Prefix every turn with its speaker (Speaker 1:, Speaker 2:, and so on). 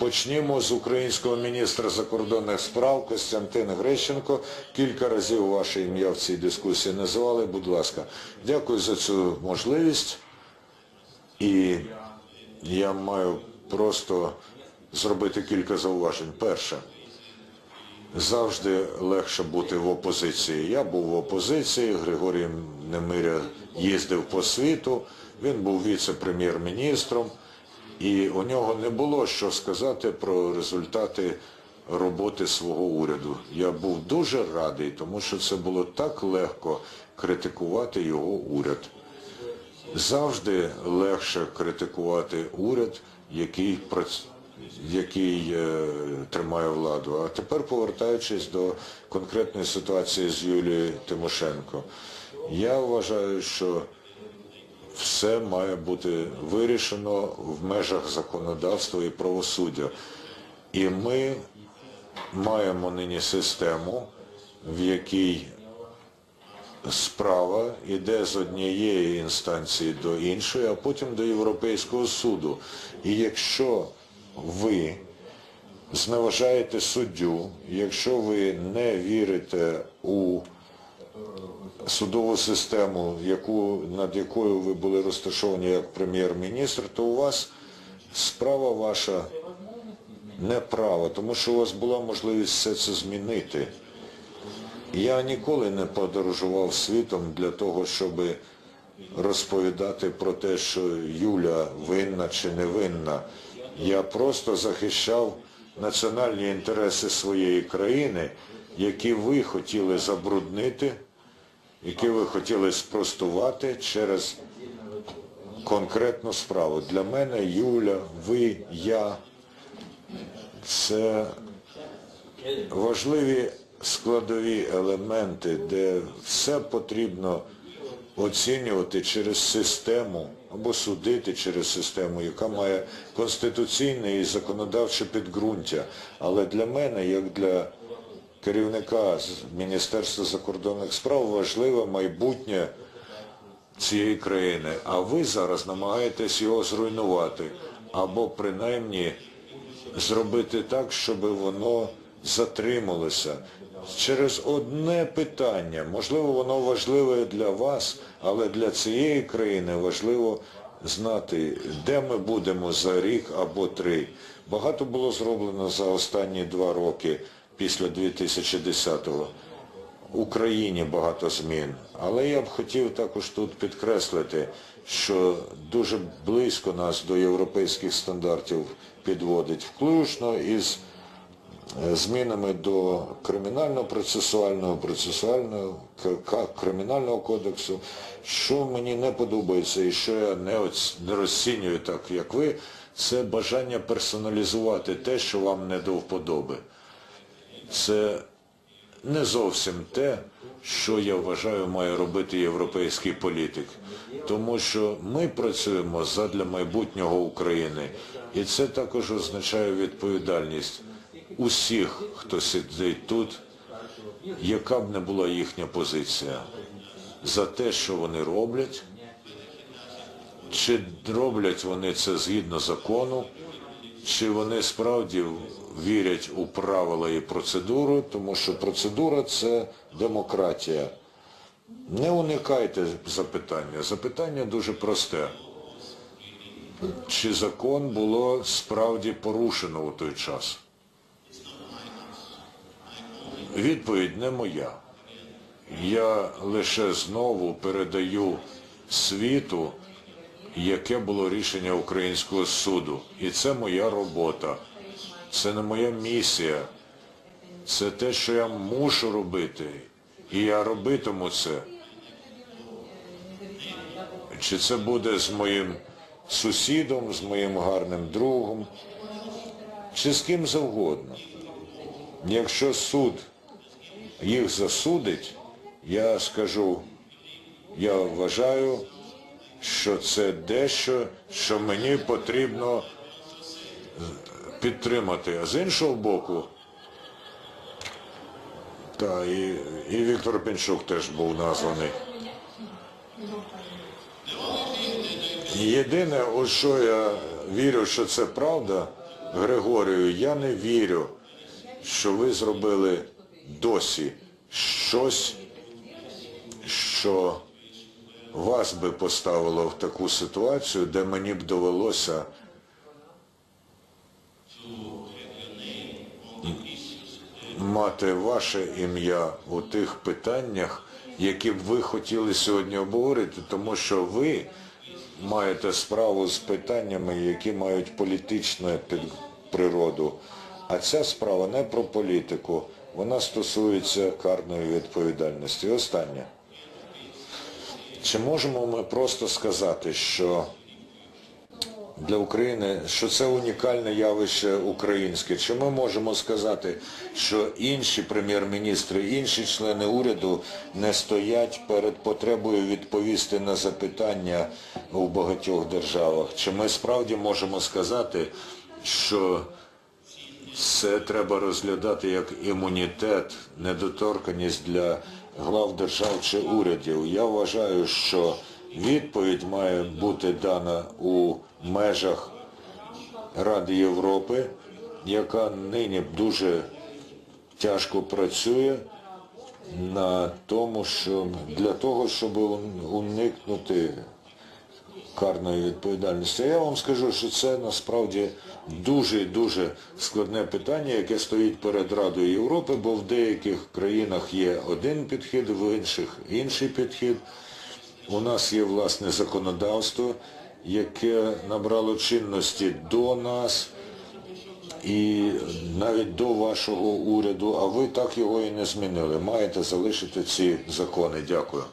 Speaker 1: Почнімо з українського міністра закордонних справ Костянтин Грищенко. Кілька разів ваше ім'я в цій дискусії називали. Будь ласка, дякую за цю можливість. І я маю просто зробити кілька зауважень. Перше, завжди легше бути в опозиції. Я був в опозиції, Григорій Немиря їздив по світу, він був віце-прем'єр-міністром, і у нього не було що сказати про результати роботи свого уряду. Я був дуже радий, тому що це було так легко критикувати його уряд. Завжди легше критикувати уряд, який, який е, тримає владу. А тепер повертаючись до конкретної ситуації з Юлією Тимошенко, я вважаю, що все має бути вирішено в межах законодавства і правосуддя. І ми маємо нині систему, в якій справа йде з однієї інстанції до іншої, а потім до Європейського суду. І якщо ви зневажаєте суддю, якщо ви не вірите у судову систему, яку, над якою ви були розташовані як прем'єр-міністр, то у вас справа ваша неправа, тому що у вас була можливість все це змінити. Я ніколи не подорожував світом для того, щоб розповідати про те, що Юля винна чи не винна. Я просто захищав національні інтереси своєї країни, які ви хотіли забруднити, які ви хотіли спростувати через конкретну справу. Для мене Юля, ви, я це важливі складові елементи, де все потрібно оцінювати через систему або судити через систему, яка має конституційне і законодавче підґрунтя. Але для мене, як для керівника Міністерства закордонних справ, важливе майбутнє цієї країни. А ви зараз намагаєтесь його зруйнувати або принаймні зробити так, щоб воно затрималося. Через одне питання, можливо, воно важливе для вас, але для цієї країни важливо знати, де ми будемо за рік або три. Багато було зроблено за останні два роки після 2010-го. Україні багато змін. Але я б хотів також тут підкреслити, що дуже близько нас до європейських стандартів підводить, включно із е, змінами до кримінально-процесуального, процесуального, к- кримінального кодексу, що мені не подобається і що я не, оц- не розцінюю так, як ви, це бажання персоналізувати те, що вам не до вподоби. Це не зовсім те, що я вважаю має робити європейський політик. Тому що ми працюємо задля майбутнього України. І це також означає відповідальність усіх, хто сидить тут, яка б не була їхня позиція, за те, що вони роблять, чи роблять вони це згідно закону, чи вони справді вірять у правила і процедуру, тому що процедура це демократія. Не уникайте запитання. Запитання дуже просте. Чи закон було справді порушено у той час? Відповідь не моя. Я лише знову передаю світу, яке було рішення українського суду. І це моя робота. Це не моя місія. Це те, що я мушу робити. І я робитиму це. Чи це буде з моїм сусідом, з моїм гарним другом, чи з ким завгодно. Якщо суд їх засудить, я скажу, я вважаю, що це дещо, що мені потрібно підтримати. А з іншого боку, та, і, і Віктор Пінчук теж був названий. Єдине, у що я вірю, що це правда, Григорію, я не вірю, що ви зробили досі щось, що вас би поставило в таку ситуацію, де мені б довелося мати ваше ім'я у тих питаннях, які б ви хотіли сьогодні обговорити, тому що ви маєте справу з питаннями, які мають політичну природу. А ця справа не про політику, вона стосується карної відповідальності. Останнє. Чи можемо ми просто сказати, що для України, що це унікальне явище українське. Чи ми можемо сказати, що інші прем'єр-міністри, інші члени уряду не стоять перед потребою відповісти на запитання у багатьох державах? Чи ми справді можемо сказати, що це треба розглядати як імунітет, недоторканність для глав держав чи урядів. Я вважаю, що відповідь має бути дана у межах Ради Європи, яка нині дуже тяжко працює на тому, що для того, щоб уникнути карної відповідальності. Я вам скажу, що це насправді дуже-дуже складне питання, яке стоїть перед Радою Європи, бо в деяких країнах є один підхід, в інших інший підхід. У нас є власне законодавство, яке набрало чинності до нас і навіть до вашого уряду, а ви так його і не змінили. Маєте залишити ці закони. Дякую.